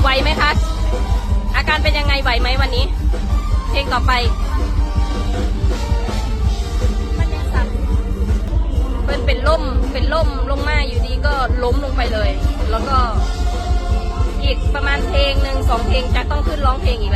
ไหวไหมคะ อาการเป็นยังไงไหวไหมวันนี้ เพลงต่อไป ล่มเป็นล่มลงมาอยู่ดีก็ล้มลงไปเลย แล้วก็อีกประมาณเพลงหนึ่งสองเพลงจะต้องขึ้นร้องเพลงอีก